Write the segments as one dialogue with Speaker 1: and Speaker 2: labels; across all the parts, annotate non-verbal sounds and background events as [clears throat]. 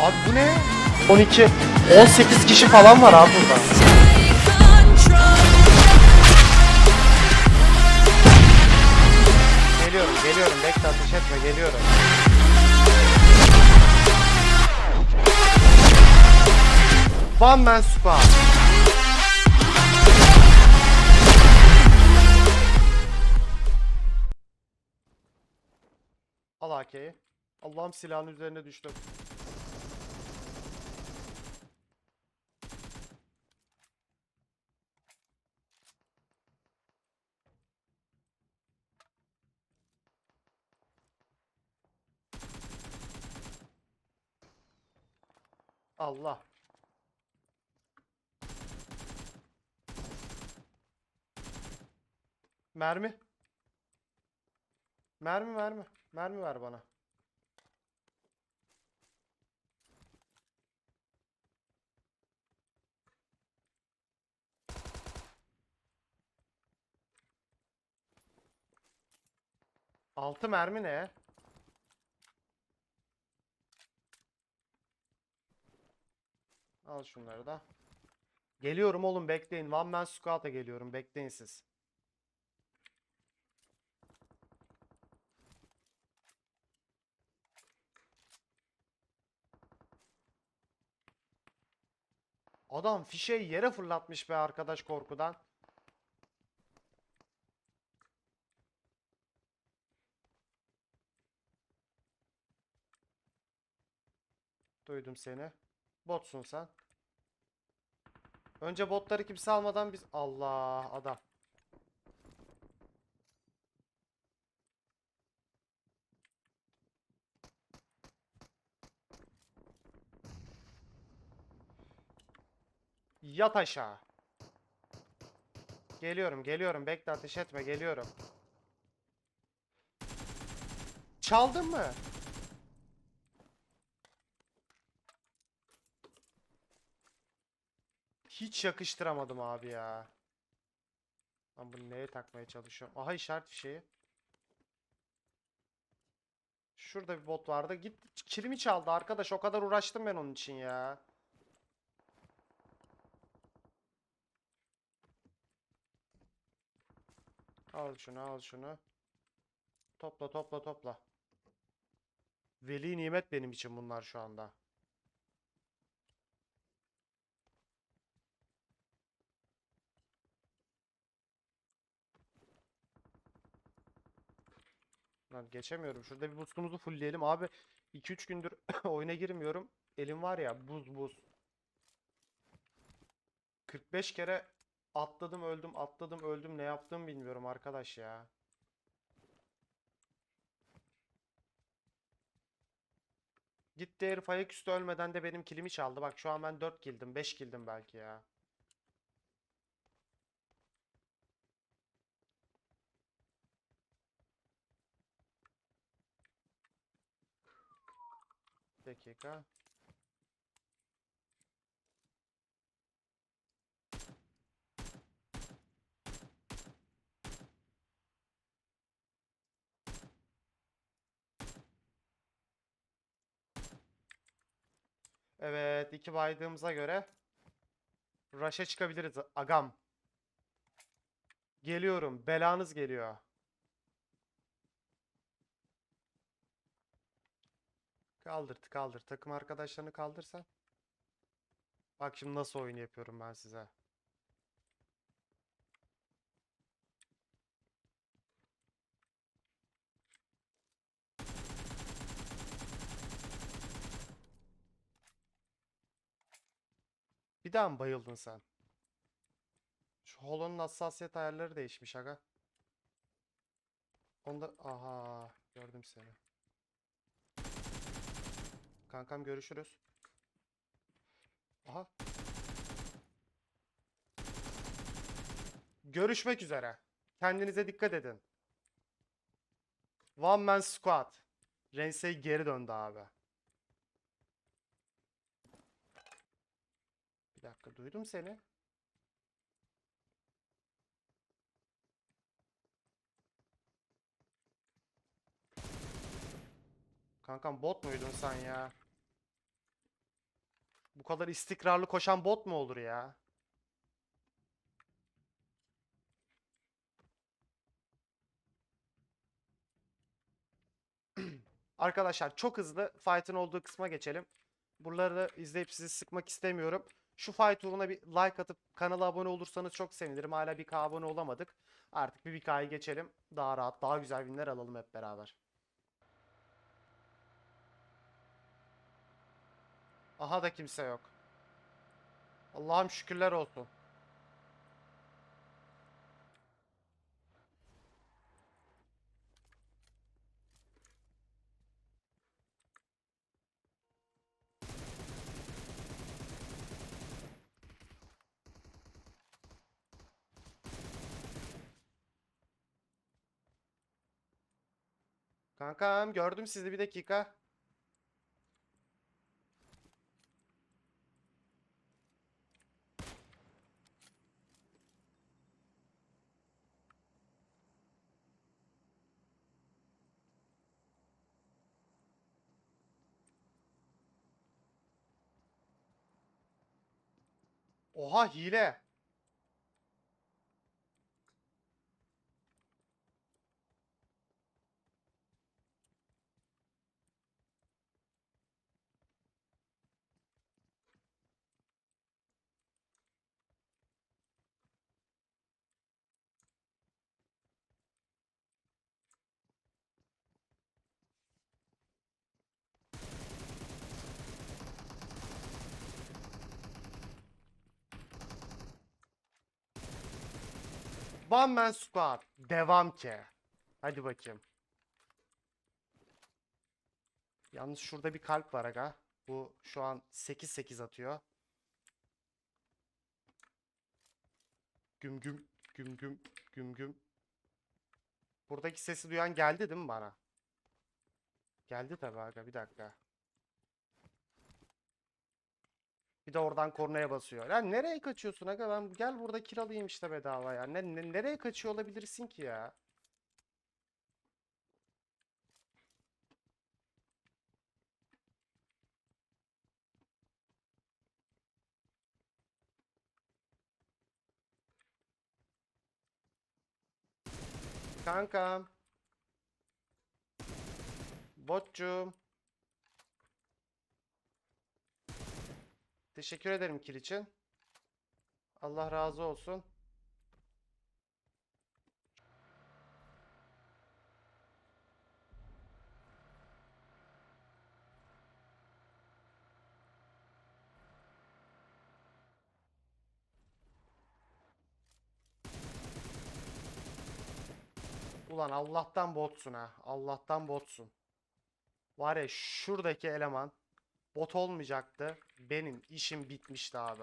Speaker 1: Abi bu ne? 12. 18 kişi falan var abi burada. Geliyorum, geliyorum. Bekle ateş etme, geliyorum. One man squad. Al AK'yi. Allah'ım silahın üzerine düştüm. Allah. Mermi. Mermi mermi. Mermi ver bana. Altı mermi ne? Al şunları da. Geliyorum oğlum bekleyin. One man squad'a geliyorum. Bekleyin siz. Adam fişeyi yere fırlatmış be arkadaş korkudan. Duydum seni. Botsun sen. Önce botları kimse almadan biz... Allah adam. Yat aşağı. Geliyorum, geliyorum. Bekle ateş etme, geliyorum. Çaldın mı? Hiç yakıştıramadım abi ya. Ben bunu neye takmaya çalışıyorum? Aha işaret fişeği. Şurada bir bot vardı. Git kilimi çaldı arkadaş. O kadar uğraştım ben onun için ya. Al şunu al şunu. Topla topla topla. Veli nimet benim için bunlar şu anda. Lan geçemiyorum. Şurada bir boostumuzu fullleyelim. Abi 2-3 gündür [laughs] oyuna girmiyorum. Elim var ya buz buz. 45 kere atladım öldüm atladım öldüm ne yaptım bilmiyorum arkadaş ya. Gitti herif ayaküstü ölmeden de benim kilimi çaldı. Bak şu an ben 4 kildim 5 kildim belki ya. Dakika. Evet, iki baydığımıza göre Rush'a çıkabiliriz agam. Geliyorum, belanız geliyor. Kaldır, kaldır. Takım arkadaşlarını kaldırsan. Bak şimdi nasıl oyun yapıyorum ben size. Bir daha mı bayıldın sen? Şu holonun hassasiyet ayarları değişmiş aga. Onda aha gördüm seni. Kankam görüşürüz. Aha. Görüşmek üzere. Kendinize dikkat edin. One man squad. Rensei geri döndü abi. Bir dakika duydum seni. Kankam bot muydun sen ya? Bu kadar istikrarlı koşan bot mu olur ya? [clears throat] Arkadaşlar çok hızlı fight'ın olduğu kısma geçelim. Buraları izleyip sizi sıkmak istemiyorum. Şu fight uğruna bir like atıp kanala abone olursanız çok sevinirim. Hala bir k abone olamadık. Artık bir 1K'yı geçelim. Daha rahat, daha güzel winler alalım hep beraber. Aha da kimse yok. Allah'ım şükürler olsun. Kankam gördüm sizi bir dakika. Oha hile. One Man Squad. Devam ki. Hadi bakayım. Yalnız şurada bir kalp var aga. Bu şu an 8-8 atıyor. Güm güm güm güm güm güm. Buradaki sesi duyan geldi değil mi bana? Geldi tabii aga bir dakika. Bir de oradan kornaya basıyor. Ya nereye kaçıyorsun aga? Ben gel burada kiralayayım işte bedava ya. Ne, ne- nereye kaçıyor olabilirsin ki ya? Kankam. Botçum. Teşekkür ederim kil için. Allah razı olsun. Ulan Allah'tan botsun ha. Allah'tan botsun. Var ya şuradaki eleman bot olmayacaktı. Benim işim bitmişti abi.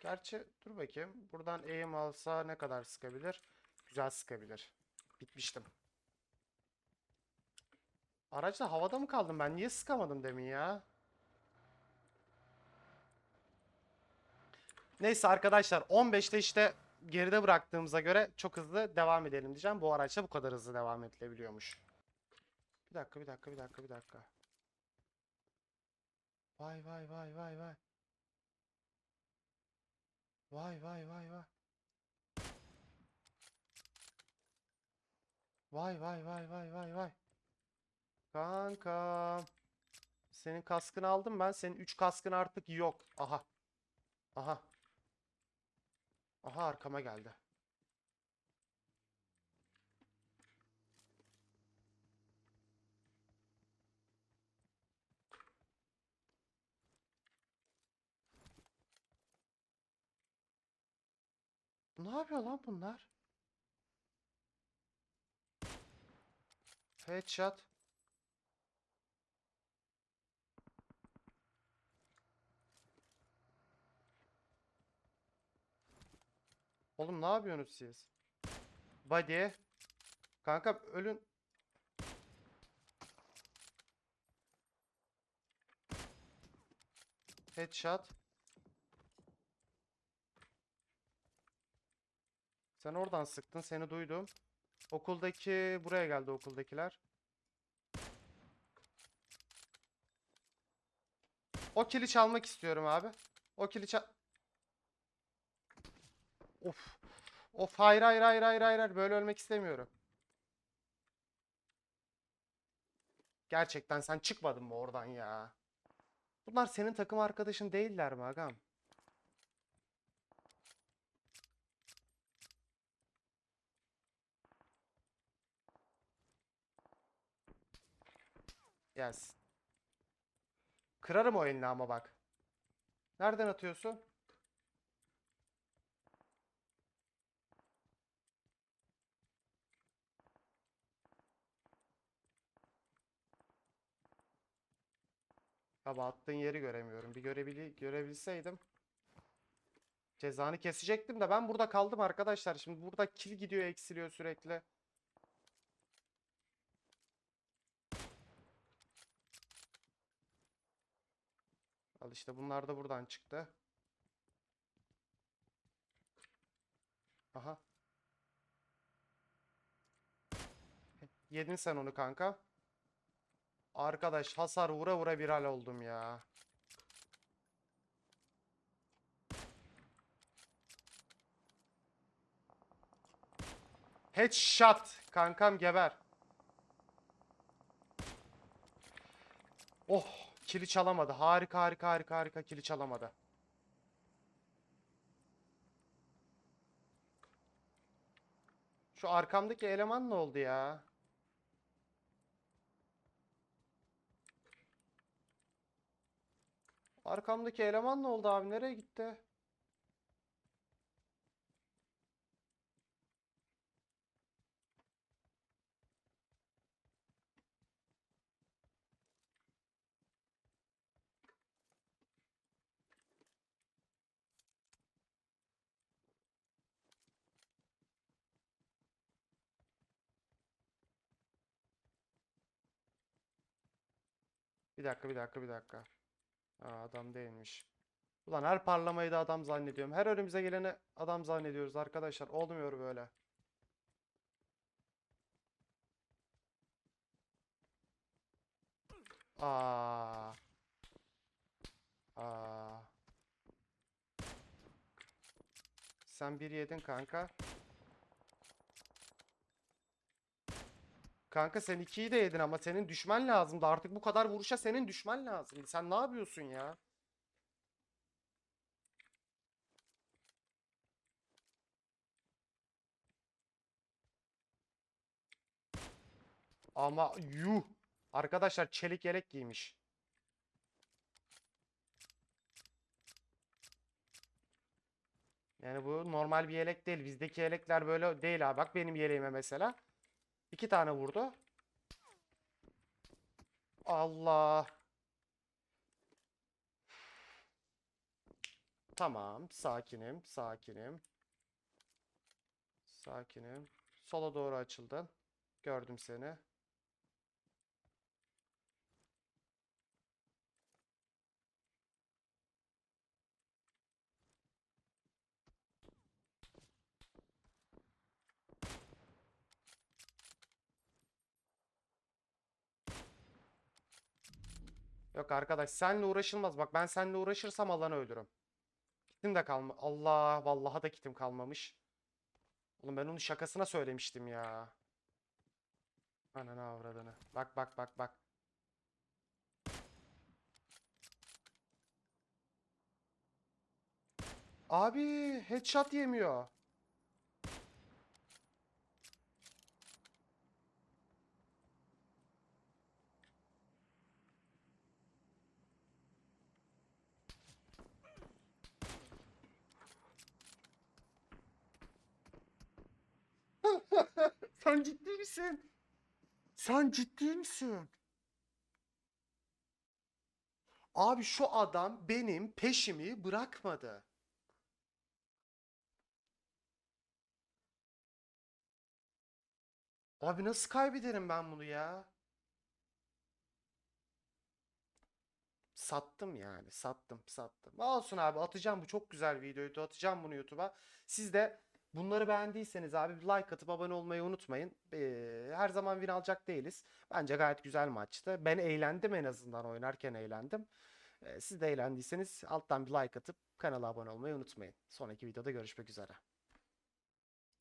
Speaker 1: Gerçi dur bakayım. Buradan aim alsa ne kadar sıkabilir? Güzel sıkabilir. Bitmiştim. Araçla havada mı kaldım ben? Niye sıkamadım demin ya? Neyse arkadaşlar 15'te işte geride bıraktığımıza göre çok hızlı devam edelim diyeceğim. Bu araçla bu kadar hızlı devam edilebiliyormuş. Bir dakika bir dakika bir dakika bir dakika. Vay vay vay vay vay. Vay vay vay vay. Vay vay vay vay vay vay. Kankam. Senin kaskını aldım ben. Senin 3 kaskın artık yok. Aha. Aha. Aha arkama geldi. Ne yapıyor lan bunlar? Headshot. Oğlum ne yapıyorsunuz siz? Body. Kanka ölün. Headshot. Sen oradan sıktın, seni duydum. Okuldaki buraya geldi okuldakiler. O kili çalmak istiyorum abi. O kili çal... Of. Of hayır hayır hayır hayır hayır böyle ölmek istemiyorum. Gerçekten sen çıkmadın mı oradan ya? Bunlar senin takım arkadaşın değiller mi agam? Yes. Kırarım o elini ama bak. Nereden atıyorsun? Ama attığın yeri göremiyorum. Bir görebili görebilseydim. Cezanı kesecektim de ben burada kaldım arkadaşlar. Şimdi burada kill gidiyor eksiliyor sürekli. Al işte bunlar da buradan çıktı. Aha. Yedin sen onu kanka. Arkadaş hasar vura vura viral oldum ya. Headshot. Kankam geber. Oh, kili çalamadı. Harika harika harika harika kili çalamadı. Şu arkamdaki eleman ne oldu ya? Arkamdaki eleman ne oldu abi? Nereye gitti? Bir dakika, bir dakika, bir dakika. Aa, adam değilmiş. Ulan her parlamayı da adam zannediyorum. Her önümüze geleni adam zannediyoruz arkadaşlar. Olmuyor böyle. Aa. Aa. Sen bir yedin kanka. Kanka sen ikiyi de yedin ama senin düşman lazımdı. Artık bu kadar vuruşa senin düşman lazımdı. Sen ne yapıyorsun ya? Ama yuh. Arkadaşlar çelik yelek giymiş. Yani bu normal bir yelek değil. Bizdeki yelekler böyle değil abi. Bak benim yeleğime mesela. İki tane vurdu. Allah. Tamam. Sakinim. Sakinim. Sakinim. Sola doğru açıldın. Gördüm seni. Yok arkadaş senle uğraşılmaz. Bak ben seninle uğraşırsam alanı ölürüm. Kitim de kalma. Allah vallaha da kitim kalmamış. Oğlum ben onu şakasına söylemiştim ya. Ananı avradını. Bak bak bak bak. Abi headshot yemiyor. Sen ciddi misin? Sen ciddi misin? Abi şu adam benim peşimi bırakmadı. Abi nasıl kaybederim ben bunu ya? Sattım yani. Sattım, sattım. Olsun abi atacağım bu çok güzel videoydu. Atacağım bunu YouTube'a. Siz de bunları beğendiyseniz abi bir like atıp abone olmayı unutmayın. Ee, her zaman win alacak değiliz. Bence gayet güzel maçtı. Ben eğlendim en azından oynarken eğlendim. Ee, siz de eğlendiyseniz alttan bir like atıp kanala abone olmayı unutmayın. Sonraki videoda görüşmek üzere.